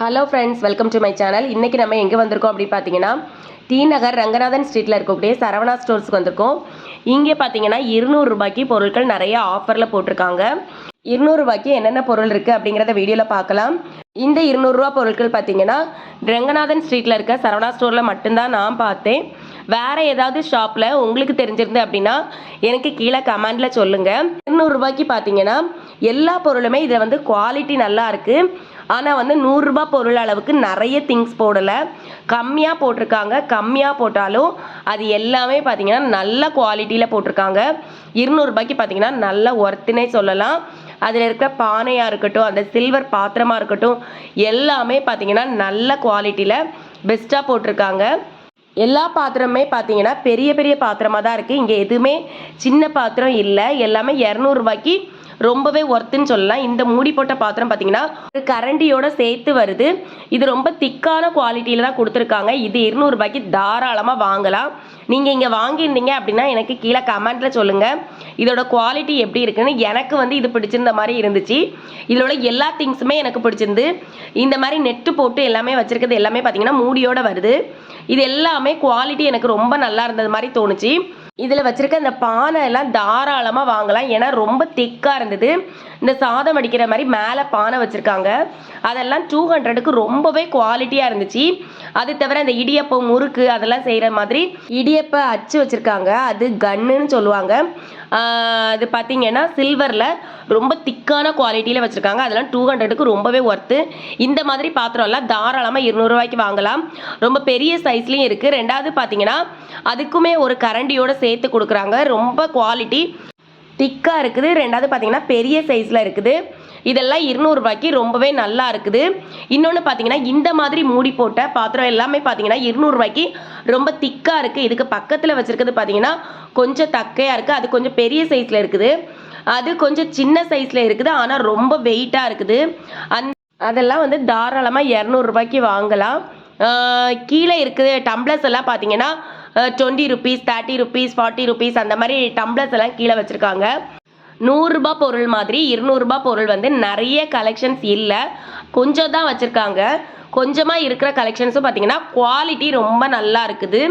Hello friends welcome to my channel இன்றைக்கி நம்ம எங்கே வந்திருக்கோம் அப்படின்னு பார்த்தீங்கன்னா டி நகர் ரங்கநாதன் ஸ்ட்ரீட்டில் இருக்கக்கூடிய சரவணா ஸ்டோர்ஸ்க்கு வந்திருக்கோம். இங்கே பார்த்தீங்கன்னா இருநூறு ரூபாய்க்கு பொருட்கள் நிறைய ஆஃபரில் போட்டிருக்காங்க. இருநூறுபாய்க்கு என்னென்ன பொருள் இருக்குது அப்படிங்கிறத வீடியோவில் பார்க்கலாம். இந்த இருநூறுரூவா பொருட்கள் பார்த்தீங்கன்னா ரங்கநாதன் ஸ்ட்ரீட்டில் இருக்க சரவணா ஸ்டோரில் மட்டும்தான் நான் பார்த்தேன். வேறு ஏதாவது ஷாப்பில் உங்களுக்கு தெரிஞ்சிருந்து அப்படின்னா எனக்கு கீழே கமெண்டில் சொல்லுங்கள் இருநூறுபாய்க்கு பார்த்தீங்கன்னா எல்லா பொருளுமே இதில் வந்து குவாலிட்டி நல்லா இருக்குது ஆனால் வந்து நூறுரூபா பொருள் அளவுக்கு நிறைய திங்ஸ் போடலை. கம்மியாக போட்டிருக்காங்க. கம்மியாக போட்டாலும் அது எல்லாமே பார்த்தீங்கன்னா நல்ல குவாலிட்டியில் போட்டிருக்காங்க. இருநூறுபாய்க்கு பார்த்தீங்கன்னா நல்ல ஒர்த்துனே சொல்லலாம். அதில் இருக்கிற பானையாக இருக்கட்டும் அந்த சில்வர் பாத்திரமாக இருக்கட்டும் எல்லாமே பார்த்தீங்கன்னா நல்ல குவாலிட்டியில் பெஸ்ட்டாக போட்டிருக்காங்க. எல்லா பாத்திரமே பார்த்தீங்கன்னா பெரிய பெரிய பாத்திரமாக தான் இருக்குது இங்கே எதுவுமே சின்ன பாத்திரம் இல்லை. எல்லாமே இரநூறுபாய்க்கு ரொம்பவே ஒர்த்துன்னு சொல்லலாம். இந்த மூடி போட்ட பாத்திரம் பார்த்தீங்கன்னா ஒரு கரண்டியோட சேர்த்து வருது. இது ரொம்ப திக்கான குவாலிட்டியில் தான் கொடுத்துருக்காங்க. இது இருநூறுபாய்க்கு தாராளமாக வாங்கலாம். நீங்கள் இங்கே வாங்கியிருந்தீங்க அப்படின்னா எனக்கு கீழே கமெண்ட்டில் சொல்லுங்கள் இதோட குவாலிட்டி எப்படி இருக்குன்னு எனக்கு வந்து இது பிடிச்சிருந்த மாதிரி இருந்துச்சு. இதோட எல்லா திங்ஸுமே எனக்கு பிடிச்சிருந்து இந்த மாதிரி நெட்டு போட்டு எல்லாமே வச்சுருக்கிறது எல்லாமே பார்த்தீங்கன்னா மூடியோட வருது. இது எல்லாமே குவாலிட்டி எனக்கு ரொம்ப நல்லா இருந்தது மாதிரி தோணுச்சு. இதில் வச்சுருக்க இந்த பானை எல்லாம் தாராளமாக வாங்கலாம். ஏன்னா ரொம்ப திக்காக இருந்தது. இந்த சாதம் அடிக்கிற மாதிரி மேலே பானை வச்சுருக்காங்க. அதெல்லாம் டூ ஹண்ட்ரடுக்கு ரொம்பவே குவாலிட்டியாக இருந்துச்சு. அது தவிர இந்த இடியப்பம் முறுக்கு அதெல்லாம் செய்கிற மாதிரி இடியப்ப அச்சு வச்சுருக்காங்க. அது கன்னுன்னு சொல்லுவாங்க. இது பார்த்தீங்கன்னா சில்வரில் ரொம்ப திக்கான குவாலிட்டியில் வச்சுருக்காங்க. அதெல்லாம் டூ ஹண்ட்ரடுக்கு ரொம்பவே ஒர்த்து இந்த மாதிரி பாத்திரம்லாம் தாராளமாக இருநூறுவாய்க்கு வாங்கலாம். ரொம்ப பெரிய சைஸ்லேயும் இருக்குது ரெண்டாவது பார்த்தீங்கன்னா அதுக்குமே ஒரு கரண்டியோடு சேர்த்து கொடுக்குறாங்க. ரொம்ப குவாலிட்டி திக்காக இருக்குது. ரெண்டாவது பார்த்தீங்கன்னா பெரிய சைஸில் இருக்குது. இதெல்லாம் இருநூறுபாய்க்கு ரொம்பவே நல்லா இருக்குது. இன்னொன்று பார்த்தீங்கன்னா இந்த மாதிரி மூடி போட்ட பாத்திரம் எல்லாமே பார்த்தீங்கன்னா இருநூறுபாய்க்கு ரொம்ப திக்காக இருக்குது இதுக்கு பக்கத்தில் வச்சுருக்கிறது பார்த்தீங்கன்னா கொஞ்சம் தக்கையாக இருக்குது அது கொஞ்சம் பெரிய சைஸில் இருக்குது. அது கொஞ்சம் சின்ன சைஸில் இருக்குது. ஆனால் ரொம்ப வெயிட்டாக இருக்குது. அந் அதெல்லாம் வந்து தாராளமாக இரநூறுபாய்க்கு வாங்கலாம். கீழே இருக்குது டம்ளர்ஸ் எல்லாம் பார்த்தீங்கன்னா twenty rupees thirty rupees forty rupees அந்த மாதிரி டம்ளர்ஸ் எல்லாம் கீழே வச்சுருக்காங்க. நூறுரூபா பொருள் மாதிரி இருநூறுபா பொருள் வந்து நிறைய கலெக்ஷன்ஸ் இல்லை. கொஞ்சம் தான் வச்சுருக்காங்க. கொஞ்சமாக இருக்கிற கலெக்ஷன்ஸும் பார்த்தீங்கன்னா குவாலிட்டி ரொம்ப நல்லா இருக்குது.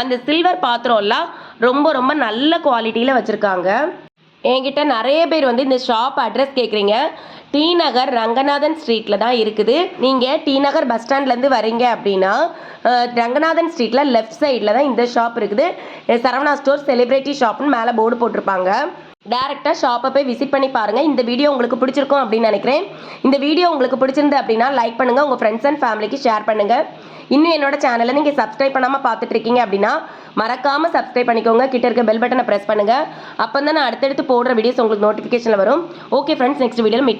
அந்த சில்வர் பாத்திரம்லாம் ரொம்ப ரொம்ப நல்ல குவாலிட்டியில் வச்சுருக்காங்க. என்கிட்ட நிறைய பேர் வந்து இந்த ஷாப் அட்ரஸ் கேட்குறீங்க டி நகர் ரங்கநாதன் ஸ்ட்ரீட்டில் தான் இருக்குது. நீங்கள் டி நகர் பஸ் ஸ்டாண்ட்லேருந்து வரீங்க அப்படின்னா ரங்கநாதன் ஸ்ட்ரீட்டில் லெஃப்ட் சைடில் தான் இந்த ஷாப் இருக்குது. சரவணா ஸ்டோர் செலிப்ரிட்டி ஷாப்னு மேலே போர்டு போட்டிருப்பாங்க. டேரெக்டாக ஷாப்பை போய் விசிட் பண்ணி பாருங்கள் இந்த வீடியோ உங்களுக்கு பிடிச்சிருக்கும் அப்படின்னு நினைக்கிறேன். இந்த வீடியோ உங்களுக்கு பிடிச்சிருந்து அப்படின்னா லைக் பண்ணுங்கள் உங்கள் ஃப்ரெண்ட்ஸ் அண்ட் ஃபேமிலிக்கு ஷேர் பண்ணுங்கள் இன்னும் என்னோட சேனலை நீங்கள் சப்ஸ்கிரைப் பண்ணாமல் பார்த்துட்டு இருக்கீங்க அப்படின்னா மறக்காமல் சப்ஸ்கிரைப் பண்ணிக்கோங்க. கிட்ட இருக்க பெல் பட்டனை ப்ரெஸ் பண்ணுங்கள் அப்போ தான் நான் அடுத்தடுத்து போடுற வீடியோஸ் உங்களுக்கு நோட்டிஃபிகேஷனில் வரும். ஓகே ஃப்ரெண்ட்ஸ் நெக்ஸ்ட் வீடியோவில் மீட்